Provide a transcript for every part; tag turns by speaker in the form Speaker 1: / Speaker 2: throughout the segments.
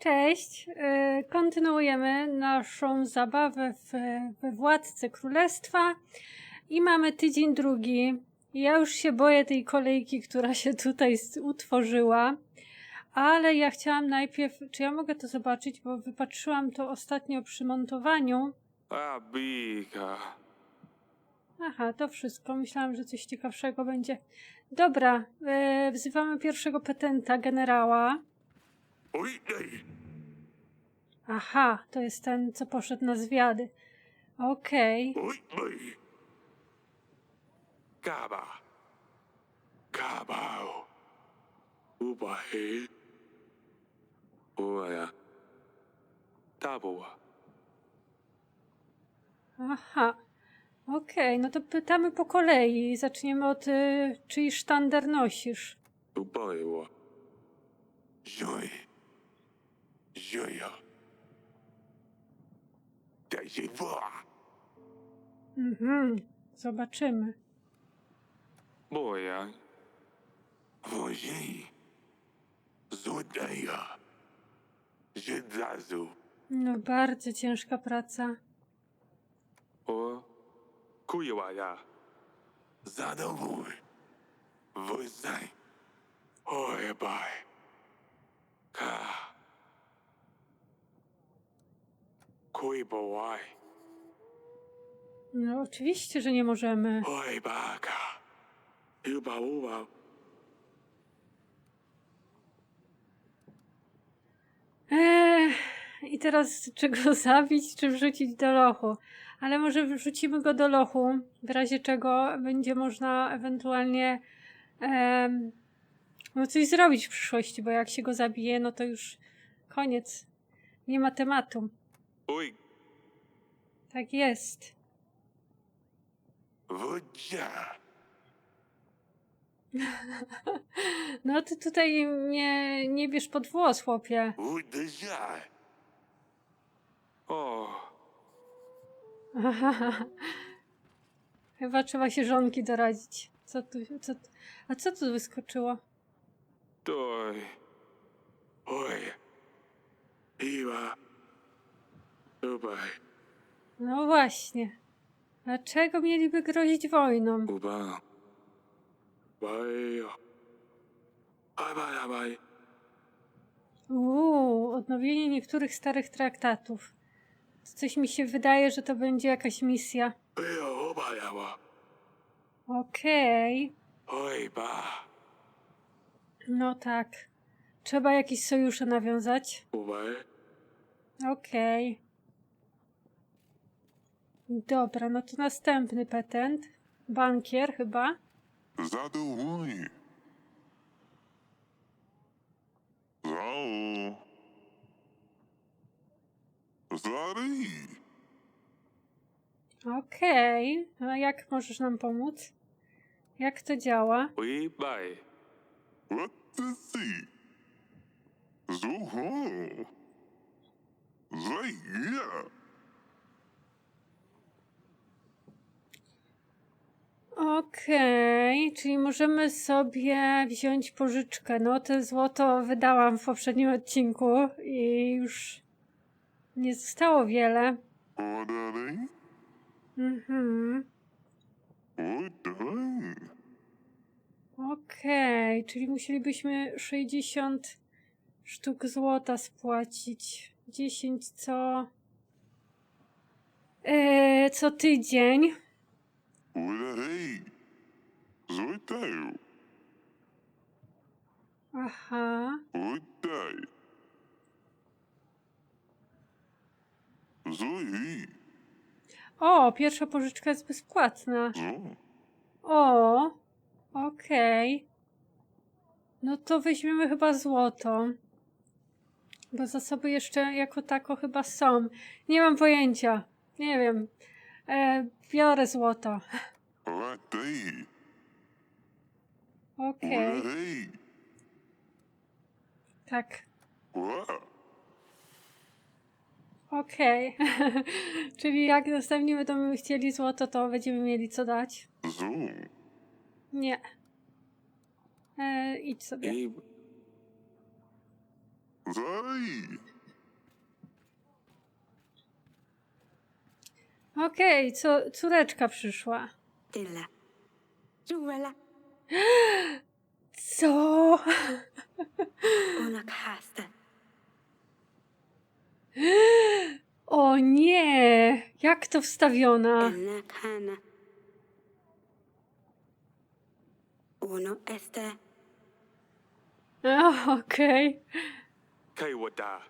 Speaker 1: Cześć. E, Kontynuujemy naszą zabawę w, we Władcy Królestwa i mamy tydzień drugi. Ja już się boję tej kolejki, która się tutaj utworzyła, ale ja chciałam najpierw, czy ja mogę to zobaczyć, bo wypatrzyłam to ostatnio przy montowaniu.
Speaker 2: Biga.
Speaker 1: Aha, to wszystko. Myślałam, że coś ciekawszego będzie. Dobra, e, wzywamy pierwszego petenta, generała. Aha, to jest ten, co poszedł na zwiady. Okej.
Speaker 2: Kaba. Kabao. Ubahe. Uaya. Taboa.
Speaker 1: Aha. Okej, no to pytamy po kolei. Zaczniemy od y, czyj sztandar nosisz.
Speaker 2: Ubaewa. Joy. Joya. Dajcie wa.
Speaker 1: Mhm. Zobaczymy.
Speaker 2: Boja. Wojej. Zodaya. Jedzazu.
Speaker 1: No bardzo ciężka praca.
Speaker 2: O. Kujewaja. Zadowój. Wojzaj. Oj, baj. Ka.
Speaker 1: No oczywiście, że nie możemy. Eee, I teraz czy go zabić, czy wrzucić do lochu? Ale może wrzucimy go do lochu, w razie czego będzie można ewentualnie em, no coś zrobić w przyszłości, bo jak się go zabije, no to już koniec. Nie ma tematu. Tak jest.
Speaker 2: wodzia.
Speaker 1: No ty tutaj nie, nie bierz pod włos, chłopie.
Speaker 2: Uderzaj. O,
Speaker 1: Chyba trzeba się żonki doradzić. Co tu, co tu, a co tu wyskoczyło?
Speaker 2: doj. Oj. Iwa. Ubaj.
Speaker 1: No właśnie. Dlaczego mieliby grozić wojną?
Speaker 2: Uba. Bajo. Abaj, abaj.
Speaker 1: Uuu, odnowienie niektórych starych traktatów. Coś mi się wydaje, że to będzie jakaś misja.
Speaker 2: Bajo, obaj, aba.
Speaker 1: Okej,
Speaker 2: Oj, ba.
Speaker 1: no tak. Trzeba jakieś sojusze nawiązać.
Speaker 2: Ubaj.
Speaker 1: Okej. Dobra, no to następny petent. Bankier chyba.
Speaker 3: Zadowolenie. Zao. Zary.
Speaker 1: Okej. A jak możesz nam pomóc? Jak to działa?
Speaker 2: Ui, baj.
Speaker 3: What the see? Zoho. Zaya.
Speaker 1: Okej, czyli możemy sobie wziąć pożyczkę. No, to złoto wydałam w poprzednim odcinku i już nie zostało wiele. Mhm. Okej, czyli musielibyśmy 60 sztuk złota spłacić. 10 co. E, co tydzień.
Speaker 3: Odary. Zoitayo.
Speaker 1: Aha.
Speaker 3: Odaj. Zoi.
Speaker 1: O, pierwsza pożyczka jest bezpłatna.
Speaker 3: Zo.
Speaker 1: O, okej. No to weźmiemy chyba złoto. Bo zasoby jeszcze jako tako chyba są. Nie mam pojęcia. Nie wiem. E, biorę złoto. Okej, tak. Okej. Czyli jak następnie będziemy chcieli złoto, to będziemy mieli co dać?
Speaker 3: Zo.
Speaker 1: Nie. E, idź sobie.
Speaker 2: I,
Speaker 1: Okej, co córeczka przyszła.
Speaker 4: Tilla. Juela.
Speaker 1: Co?
Speaker 4: Unak hasta.
Speaker 1: O nie! Jak to wstawiona?
Speaker 4: Elna kana. Uno este.
Speaker 1: O, Okej.
Speaker 2: Wada.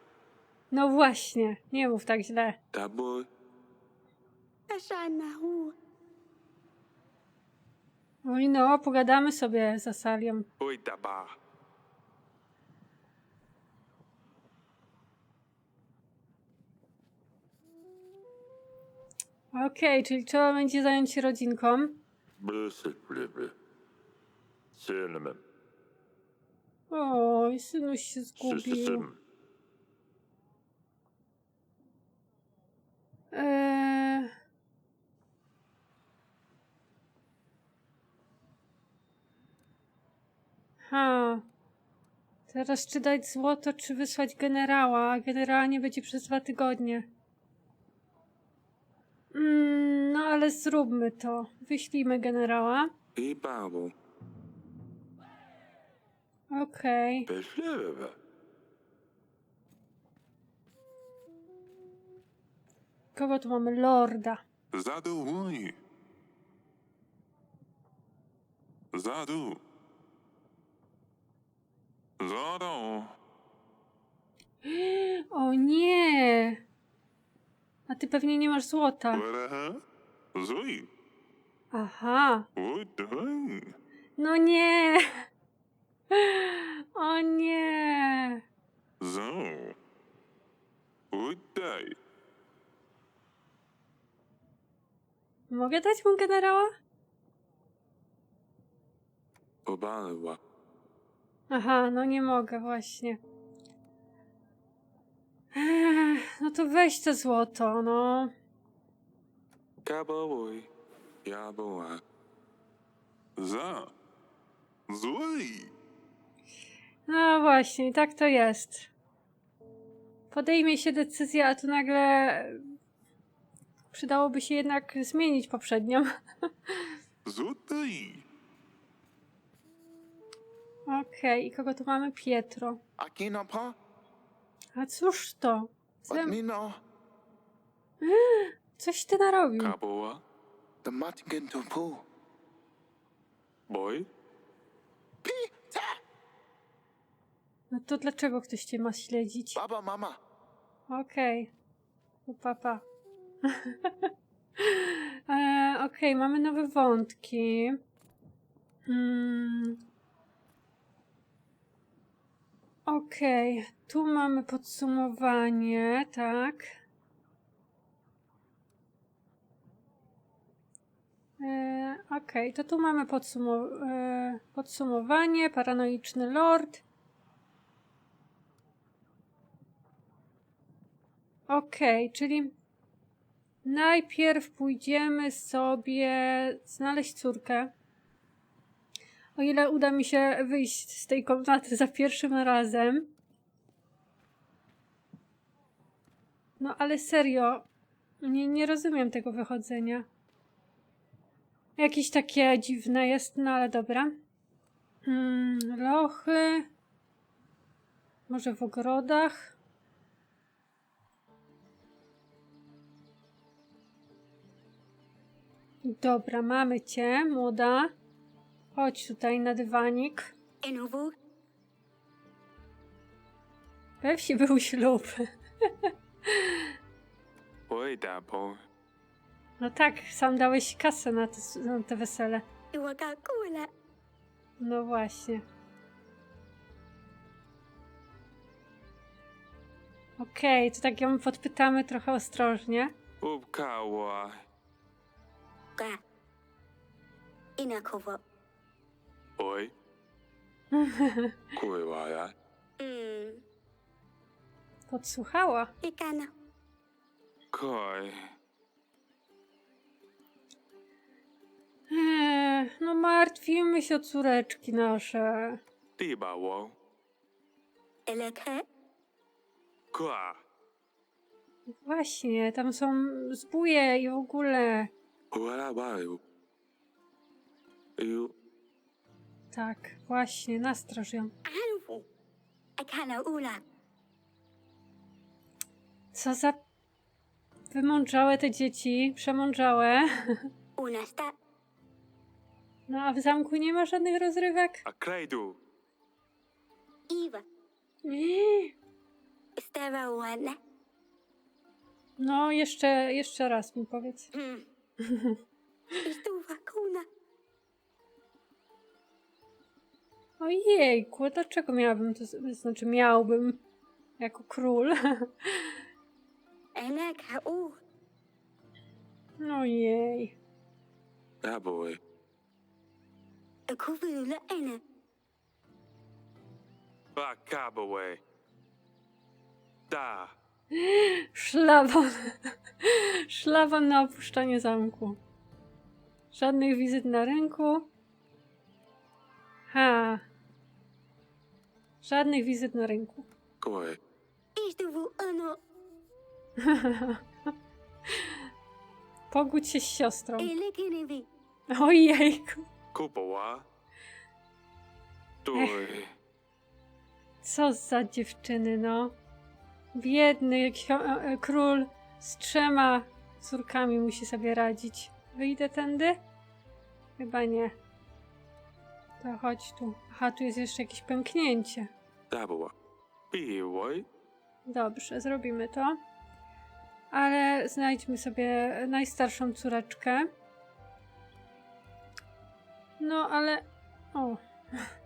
Speaker 1: No właśnie, nie mów tak źle.
Speaker 2: Boy.
Speaker 4: Hu.
Speaker 1: Oj no, pogadamy sobie za salią.
Speaker 2: Oi da ba.
Speaker 1: Okej, czyli trzeba będzie zająć się rodzinką.
Speaker 3: Blessed, blibble. Cinnamon.
Speaker 1: Oj, synuś się zgubił.
Speaker 3: System.
Speaker 1: Eee... Ha. Teraz czy dać złoto, czy wysłać generała? A generała nie będzie przez dwa tygodnie. Mm, no ale zróbmy to. Wyślijmy generała.
Speaker 2: I babu.
Speaker 1: Okej.
Speaker 2: Beslöver.
Speaker 1: Kogo tu mamy? Lorda.
Speaker 3: Zadu. Zadu. Zado.
Speaker 1: O nie! A ty pewnie nie masz złota.
Speaker 3: Wadaha. Zui.
Speaker 1: Aha. No nie! O nie!
Speaker 3: Zo.
Speaker 1: Mogę dać mu generała?
Speaker 2: Obawa.
Speaker 1: Aha, no nie mogę właśnie. Ech, no to weź to złoto, no.
Speaker 2: Kaboy. Ja boa.
Speaker 3: Za. Zui.
Speaker 1: No właśnie, i tak to jest. Podejmie się decyzja, a tu nagle przydałoby się jednak zmienić poprzednią.
Speaker 3: Zudai.
Speaker 1: Okej, i kogo tu mamy? Pietro.
Speaker 5: Akina pa,
Speaker 1: A cóż to? Zem...
Speaker 5: Nino,
Speaker 1: Coś ty narobił.
Speaker 2: Kaboa.
Speaker 5: the Martin to pool.
Speaker 2: Boy.
Speaker 5: Peter,
Speaker 1: No to dlaczego ktoś cię ma śledzić?
Speaker 5: Baba Mama,
Speaker 1: Okej. Okay. Papa. e, Okej, mamy nowe wątki. Mm. Okej, tu mamy podsumowanie, tak. E, Okej, to tu mamy e, podsumowanie, paranoiczny lord. Okej, czyli najpierw pójdziemy sobie znaleźć córkę. O ile uda mi się wyjść z tej komnaty za pierwszym razem. No ale serio, nie, nie rozumiem tego wychodzenia. Jakieś takie dziwne jest, no ale dobra. Mm, lochy. Może w ogrodach. Dobra, mamy cię, młoda. Chodź tutaj na dywanik. We wsi był ślub.
Speaker 2: Oi da boy.
Speaker 1: No tak, sam dałeś kasę na te, na te wesele. No właśnie. Okej, to tak ją podpytamy trochę ostrożnie.
Speaker 2: Ubkawa.
Speaker 4: Ka.
Speaker 2: Oi. Kuiwaya.
Speaker 4: Mm.
Speaker 1: Podsłuchała.
Speaker 4: Ikana.
Speaker 2: Koi.
Speaker 1: Eee, no martwimy się o córeczki nasze.
Speaker 2: Tibawo.
Speaker 4: Eleke.
Speaker 2: Kwa.
Speaker 1: Właśnie, tam są zbóje i w ogóle.
Speaker 2: Uara baju. Iu.
Speaker 1: Tak, właśnie, nastraż ją. Co za wymądrzałe te dzieci, przemądrzałe. No a w zamku nie ma żadnych rozrywek?
Speaker 4: Iwa.
Speaker 1: Nie.
Speaker 4: Stava wana.
Speaker 1: No, jeszcze, jeszcze raz mi powiedz.
Speaker 4: Hmm.
Speaker 1: Ojejku, dlaczego miałabym to, z- znaczy miałbym jako król?
Speaker 4: Anaka u.
Speaker 1: Ojej.
Speaker 2: Da boy.
Speaker 4: Akuvula ana.
Speaker 2: Ba kabaway. Da.
Speaker 1: Szlaban. Szlaban na opuszczanie zamku. Żadnych wizyt na rynku. Ha. Żadnych wizyt na rynku.
Speaker 2: Koi.
Speaker 4: Estuvu ano.
Speaker 1: Pogódź się z siostrą. Ojejku.
Speaker 2: Kupawa. Doi.
Speaker 1: Co za dziewczyny, no. Biedny ksio- e, król z trzema córkami musi sobie radzić. Wyjdę tędy? Chyba nie. To chodź tu. Aha, tu jest jeszcze jakieś pęknięcie.
Speaker 2: Da boy. Biway.
Speaker 1: Dobrze, zrobimy to. Ale znajdźmy sobie najstarszą córeczkę. No, ale. O.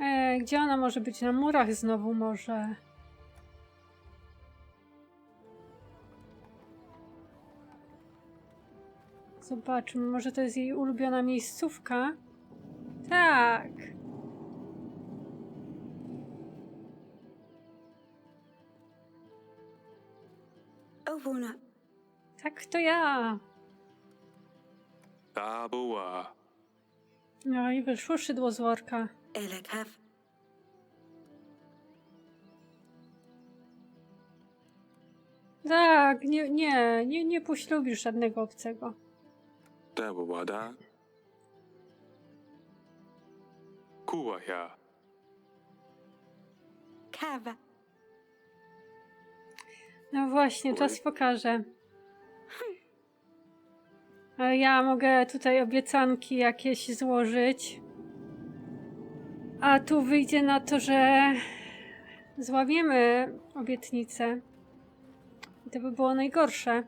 Speaker 1: E, gdzie ona może być? Na murach znowu może. Zobaczmy, może to jest jej ulubiona miejscówka? Tak.
Speaker 4: Ovuna.
Speaker 1: Tak, to ja.
Speaker 2: Da boy.
Speaker 1: No i wyszło szydło z worka.
Speaker 4: Elekav.
Speaker 1: Tak, nie, nie, nie, nie poślubisz żadnego obcego.
Speaker 2: Da boy da. Kuwaya.
Speaker 4: Kava.
Speaker 1: No właśnie, czas pokaże. Ja mogę tutaj obiecanki jakieś złożyć. A tu wyjdzie na to, że złamiemy obietnicę. I to by było najgorsze.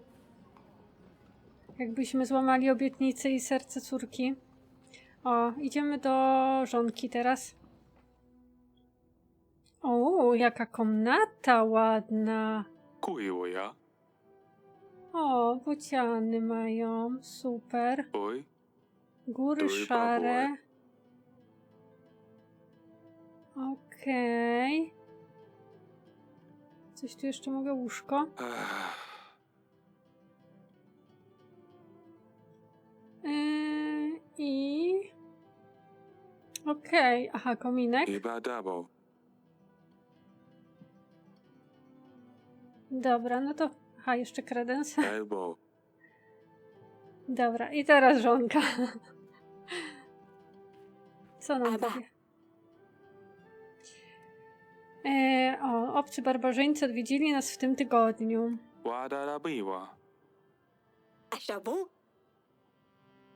Speaker 1: Jakbyśmy złamali obietnicę i serce córki. O, idziemy do żonki teraz. O, jaka komnata ładna.
Speaker 2: Kuiwaya.
Speaker 1: O, bociany mają. Super.
Speaker 2: Oi.
Speaker 1: Góry
Speaker 2: i
Speaker 1: szare. Okej. Coś tu jeszcze mogę? Łóżko.
Speaker 2: Ah.
Speaker 1: Yy, I... Okej, aha, kominek.
Speaker 2: Iba dabo.
Speaker 1: Dobra, no to... Aha, jeszcze kredens.
Speaker 2: Elbow.
Speaker 1: Dobra, i teraz żonka. Co nam
Speaker 4: Aba.
Speaker 1: powie? E, o, obcy barbarzyńcy odwiedzili nas w tym tygodniu.
Speaker 2: Wada da biwa.
Speaker 4: Ashabu.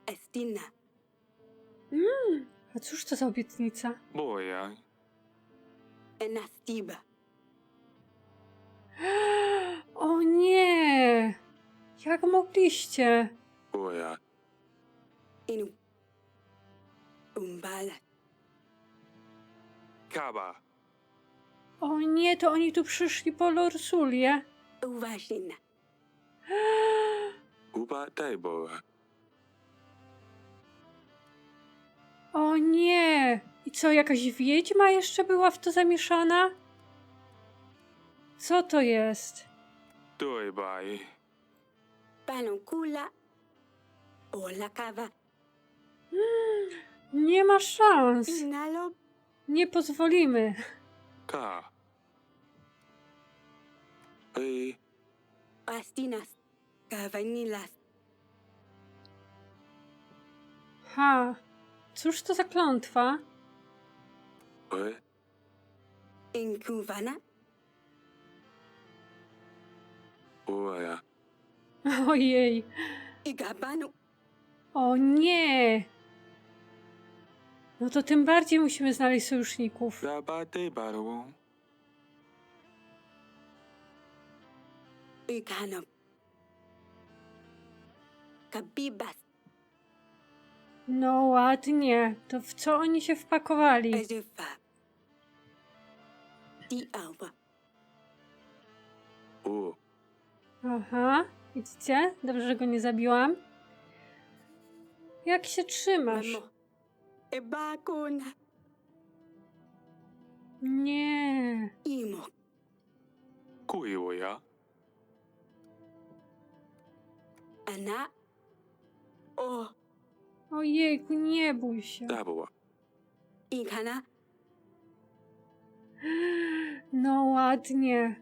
Speaker 4: Estina.
Speaker 1: A cóż to za obietnica?
Speaker 2: Boya.
Speaker 4: Enastiba.
Speaker 1: O nie! Jak mogliście?
Speaker 2: Boya.
Speaker 4: Inu. Umbala.
Speaker 2: Kaba.
Speaker 1: O nie, to oni tu przyszli po Lorsulię.
Speaker 4: Uvashina.
Speaker 2: Uba.
Speaker 1: O nie! I co, jakaś wiedźma jeszcze była w to zamieszana? Co to jest?
Speaker 2: Doi bai.
Speaker 4: Panonkula. Ola kava.
Speaker 1: Nie ma szans.
Speaker 4: Inalo.
Speaker 1: Nie pozwolimy.
Speaker 2: Ka. Ei.
Speaker 4: astinas. Kavanilas.
Speaker 1: Ha, cóż to za klątwa?
Speaker 2: Oj,
Speaker 4: Inkuvana.
Speaker 2: Uwaja.
Speaker 1: Ojej,
Speaker 4: Igabanu.
Speaker 1: o nie! No to tym bardziej musimy znaleźć sojuszników.
Speaker 2: Zabatay baro.
Speaker 4: Ikanop. Kabibas.
Speaker 1: No ładnie, to w co oni się wpakowali?
Speaker 4: Azufa. Di awa.
Speaker 2: U,
Speaker 1: Aha, widzicie? Dobrze, że go nie zabiłam. Jak się trzymasz?
Speaker 4: Mamo. Ebakuna.
Speaker 1: Nie.
Speaker 4: Imo.
Speaker 2: kuiwoya.
Speaker 4: Ana. O.
Speaker 1: Ojejku, nie bój się.
Speaker 2: Dabowa.
Speaker 4: Inkana.
Speaker 1: No ładnie.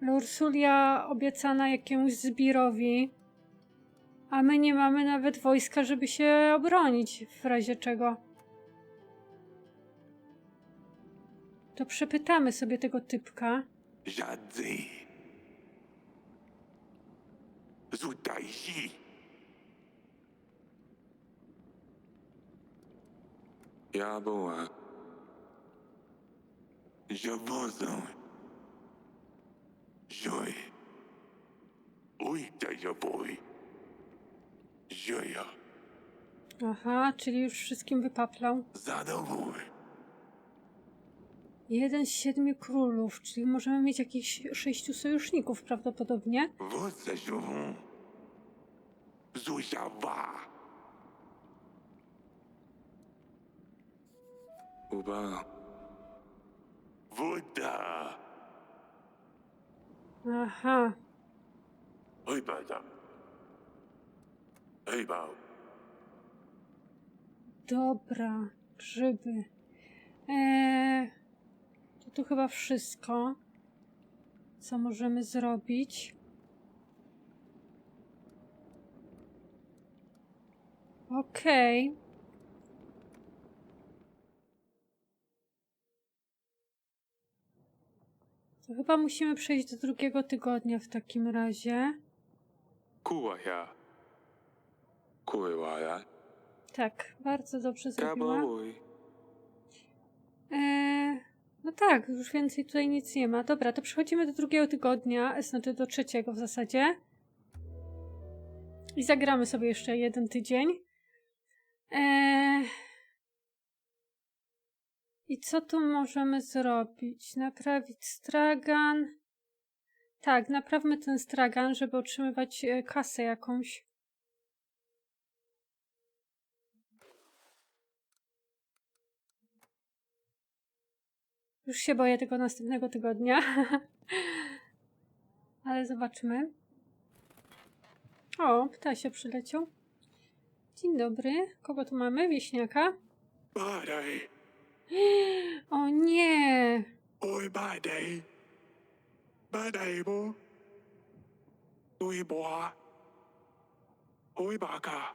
Speaker 1: Lursulia obiecana jakiemuś zbirowi, a my nie mamy nawet wojska, żeby się obronić w razie czego. To przepytamy sobie tego typka.
Speaker 3: Jadzi. Zutaishi.
Speaker 2: Yabowa.
Speaker 3: Javozo. Joy. Uita jaboi. Joya.
Speaker 1: Aha, czyli już wszystkim wypaplał.
Speaker 3: Zadowój.
Speaker 1: Jeden z siedmiu królów, czyli możemy mieć jakichś sześciu sojuszników prawdopodobnie.
Speaker 3: Você jovem. Zujava.
Speaker 2: Uba.
Speaker 3: Voda.
Speaker 1: Aha,
Speaker 3: bada. Oi, bał.
Speaker 1: dobra, grzyby. Eee, to tu chyba wszystko, co możemy zrobić. Okej. To chyba musimy przejść do drugiego tygodnia w takim razie.
Speaker 2: Kuwaya. Kuiwaya.
Speaker 1: Tak, bardzo dobrze zrobiła. Eee, no tak, już więcej tutaj nic nie ma. Dobra, to przechodzimy do drugiego tygodnia, znaczy do trzeciego w zasadzie. I zagramy sobie jeszcze jeden tydzień. Eee, I co tu możemy zrobić? Naprawić stragan. Tak, naprawmy ten stragan, żeby otrzymywać e, kasę jakąś. Już się boję tego następnego tygodnia. Ale zobaczymy. O, ptasie przyleciał. Dzień dobry. Kogo tu mamy? Wieśniaka.
Speaker 3: Badai.
Speaker 1: O nie!
Speaker 3: Oi, badai. Badai, bo. Oi, boa. Oi, baka.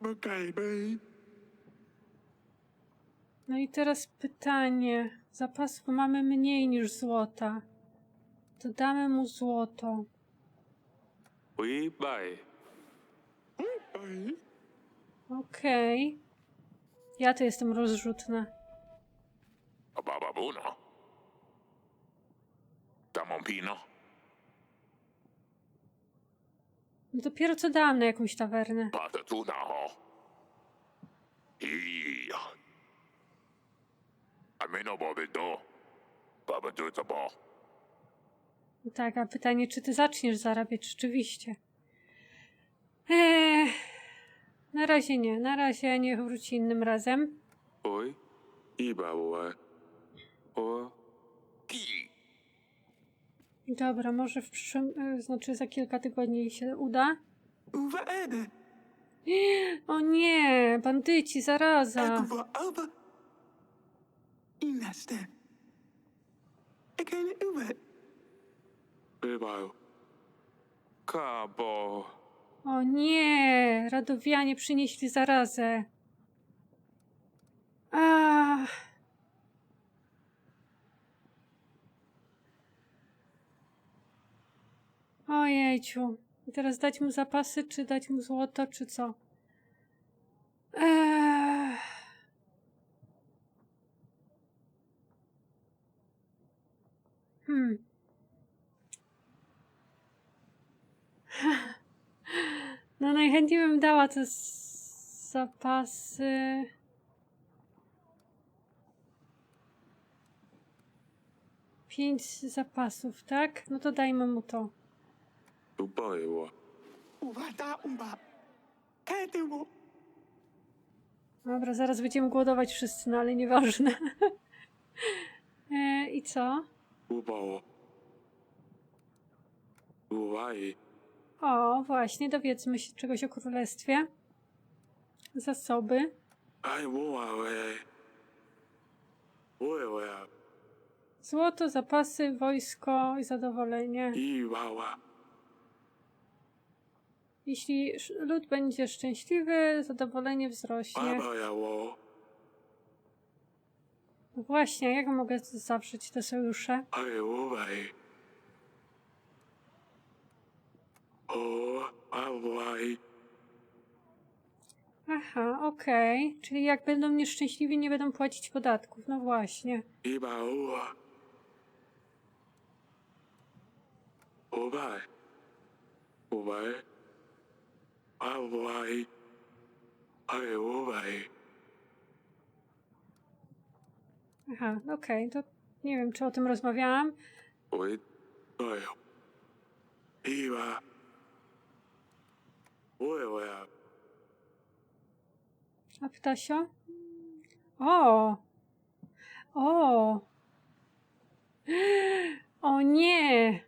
Speaker 3: Bakai, bay.
Speaker 1: No i teraz pytanie. Zapasów mamy mniej niż złota. To damy mu złoto.
Speaker 2: Ui, bai.
Speaker 3: Bay.
Speaker 1: Okej. Ja to jestem rozrzutna.
Speaker 3: Bababuno. Tamompino.
Speaker 1: Dopiero co dałam na jakąś tawernę.
Speaker 3: Patatuna ho. Iya. Amino bobido. Baba tuta bo.
Speaker 1: Tak, a pytanie, czy ty zaczniesz zarabiać rzeczywiście? Eee, na razie nie. Na razie niech wróci innym razem.
Speaker 2: Oi. Ibabowa. O.
Speaker 3: Ki.
Speaker 1: Dobra, może w przyszłym, e, znaczy za kilka tygodni się uda.
Speaker 5: Uva ede.
Speaker 1: O nie, bandyci, zaraza.
Speaker 5: Ekuva alba. Inaste. Ik ken uwe.
Speaker 2: Ibao. Kabo.
Speaker 1: O nie, Radowianie przynieśli zarazę. Ach. Ojejciu. I teraz dać mu zapasy, czy dać mu złoto, czy co? Ech. Hmm. Najchętniej bym dała te zapasy. Pięć zapasów, tak? No to dajmy mu to.
Speaker 2: Ubaiwa.
Speaker 5: Ubata umba. Ketewo.
Speaker 1: Dobra, zaraz będziemy głodować wszyscy, no ale nieważne. e, I co?
Speaker 2: Ubao. Uwai.
Speaker 1: O, właśnie, dowiedzmy się czegoś o królestwie. Zasoby. Złoto, zapasy, wojsko i zadowolenie. Jeśli lud będzie szczęśliwy, zadowolenie wzrośnie. Właśnie, jak mogę zawrzeć te sojusze?
Speaker 2: O, awai.
Speaker 1: Aha, okej. Czyli jak będą nieszczęśliwi, nie będą płacić podatków. No właśnie.
Speaker 2: Ibaua. Ubai. Ubai. Awai. Ai uwai.
Speaker 1: Aha, okej, to nie wiem, czy o tym rozmawiałam.
Speaker 2: Oi. Oyo. Iwa.
Speaker 1: A ptasio? O! O! O nie!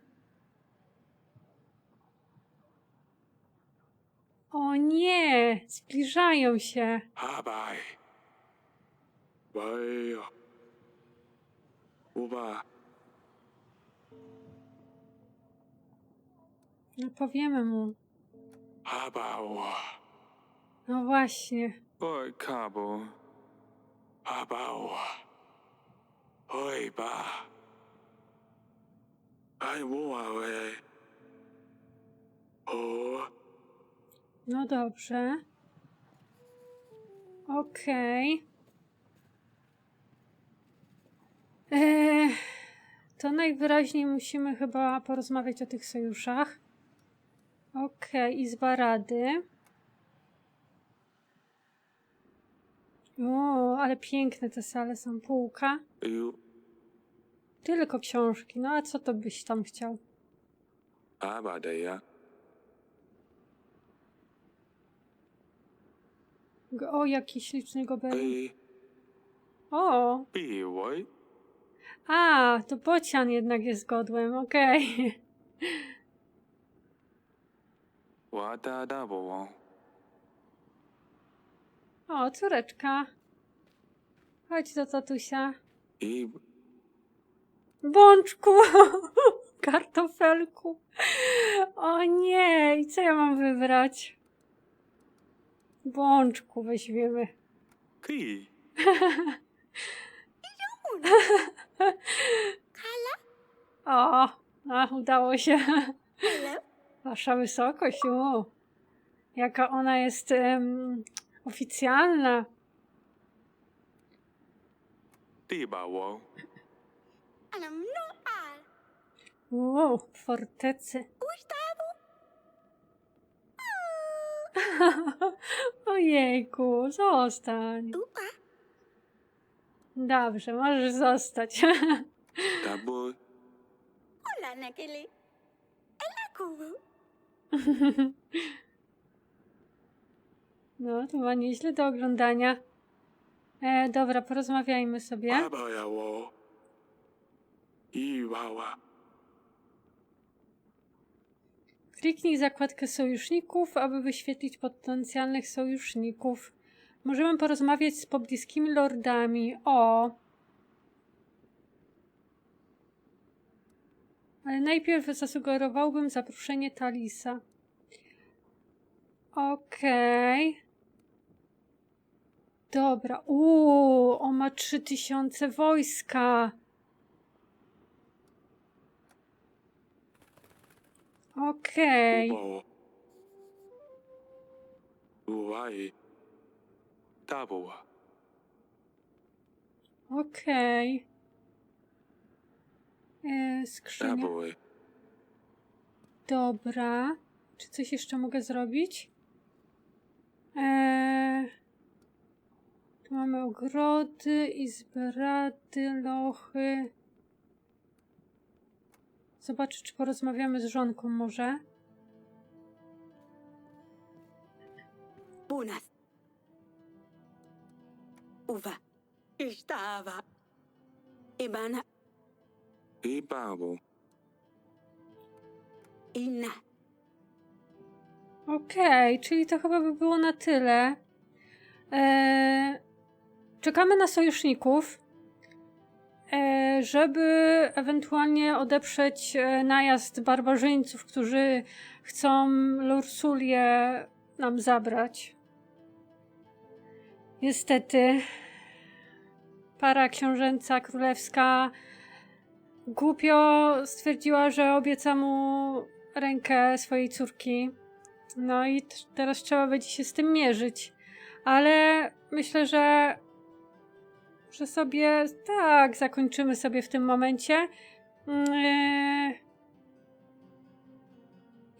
Speaker 1: O nie! Zbliżają się.
Speaker 2: Abai. Bayo. Uba.
Speaker 1: No powiemy mu.
Speaker 2: Abawa.
Speaker 1: No właśnie.
Speaker 2: Oi, Cabo. Abawa. Oi, ba. Ai, wuawe. O.
Speaker 1: No dobrze. Okej. Eee, to najwyraźniej musimy chyba porozmawiać o tych sojuszach. Okej, Izba Rady. O, ale piękne te sale są. Półka.
Speaker 2: You.
Speaker 1: Tylko książki. No a co to byś tam chciał?
Speaker 2: Abadeya.
Speaker 1: Go- O, jaki śliczny gobelin. O,
Speaker 2: Biwoi.
Speaker 1: A, to bocian jednak jest godłem, okej.
Speaker 2: Wada dabo.
Speaker 1: O, córeczka. Chodź do tatusia.
Speaker 2: I.
Speaker 1: Bączku! Kartofelku. O nie, i co ja mam wybrać? Bączku weźmiemy.
Speaker 2: Ki.
Speaker 1: O, a, udało się.
Speaker 4: Hello?
Speaker 1: Wasza wysokość, o. Jaka ona jest em, oficjalna.
Speaker 2: Dibawo.
Speaker 4: Anam no al.
Speaker 1: O, fortecy. Ojejku, zostań.
Speaker 4: Upa?
Speaker 1: Dobrze, możesz zostać.
Speaker 2: Dabo.
Speaker 4: Hola, Nakili.
Speaker 1: No, to ma nieźle do oglądania. E, dobra, porozmawiajmy sobie. Kliknij zakładkę sojuszników, aby wyświetlić potencjalnych sojuszników. Możemy porozmawiać z pobliskimi lordami. O! Ale najpierw zasugerowałbym zaproszenie Talisa. Okej. Dobra. Uuu, on ma 3000 wojska. Okej.
Speaker 2: Uwaj. Dabowa.
Speaker 1: Okej. E, Skrzynia. Dobra. Czy coś jeszcze mogę zrobić? Eee, tu mamy ogrody, izberady, lochy. Zobaczę, czy porozmawiamy z żonką może.
Speaker 4: Bunas. Uva. Estava. Ibana.
Speaker 2: Ibawo.
Speaker 4: Ina.
Speaker 1: Okej, czyli to chyba by było na tyle. Eee, czekamy na sojuszników, e, żeby ewentualnie odeprzeć e, najazd barbarzyńców, którzy chcą Lursulię nam zabrać. Niestety, para książęca królewska głupio stwierdziła, że obieca mu rękę swojej córki. No i teraz trzeba będzie się z tym mierzyć. Ale myślę, że, że sobie tak zakończymy sobie w tym momencie. Yy.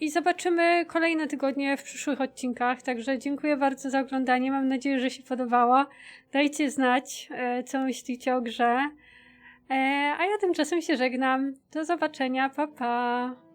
Speaker 1: I zobaczymy kolejne tygodnie w przyszłych odcinkach. Także dziękuję bardzo za oglądanie. Mam nadzieję, że się podobało. Dajcie znać, e, co myślicie o grze. E, A ja tymczasem się żegnam. Do zobaczenia. Pa, pa.